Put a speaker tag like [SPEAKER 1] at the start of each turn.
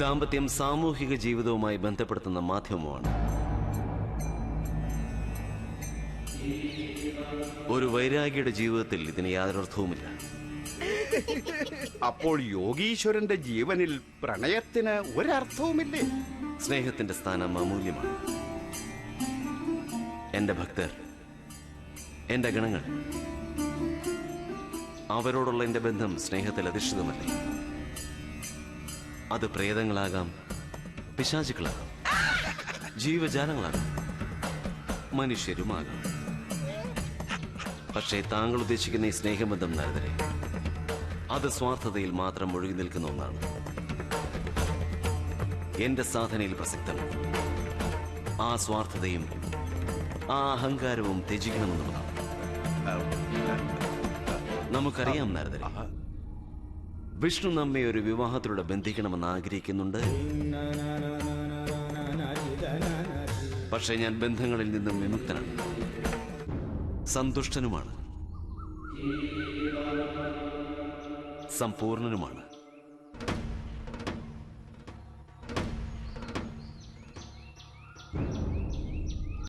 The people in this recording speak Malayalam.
[SPEAKER 1] ദാമ്പത്യം സാമൂഹിക ജീവിതവുമായി ബന്ധപ്പെടുത്തുന്ന മാധ്യമമാണ്. ഒരു വൈരാഗിയുടെ ജീവിതത്തിൽ ഇതിന് യാതൊരു അർത്ഥവുമില്ല.
[SPEAKER 2] അപ്പോൾ യോഗീശ്വരന്റെ ജീവനിൽ പ്രണയത്തിന് ഒരർത്ഥവുമില്ലേ?
[SPEAKER 1] സ്നേഹത്തിന്റെ സ്ഥാനം അമൂല്യമാണ്. എന്റെ ഭക്തർ എന്റെ ഗണങ്ങൾ അവരോടുള്ള എന്റെ ബന്ധം സ്നേഹത്തിൽ അധിഷ്ഠിതമല്ലേ? അത് പ്രേതങ്ങളാകാം പിശാചുക്കളാകാം ജീവജാലങ്ങളാകാം മനുഷ്യരുമാകാം. പക്ഷേ താങ്കൾ ഉദ്ദേശിക്കുന്ന ഈ സ്നേഹബന്ധം നരതരെ അത് സ്വാർത്ഥതയിൽ മാത്രം ഒഴുകി നിൽക്കുന്ന ഒന്നാണ്. എന്റെ സാധനയിൽ പ്രസക്തം ആ സ്വാർത്ഥതയും ആ അഹങ്കാരവും ത്യജിക്കണമെന്നുള്ളതാണ്. നമുക്കറിയാം നാരദരെ വിഷ്ണു നമ്മെ ഒരു വിവാഹത്തിലൂടെ ബന്ധിക്കണമെന്ന് ആഗ്രഹിക്കുന്നുണ്ട്. പക്ഷേ ഞാൻ ബന്ധങ്ങളിൽ നിന്നും വിമുക്തനാണ്. സന്തുഷ്ടനുമാണ്. സമ്പൂർണനുമാണ്.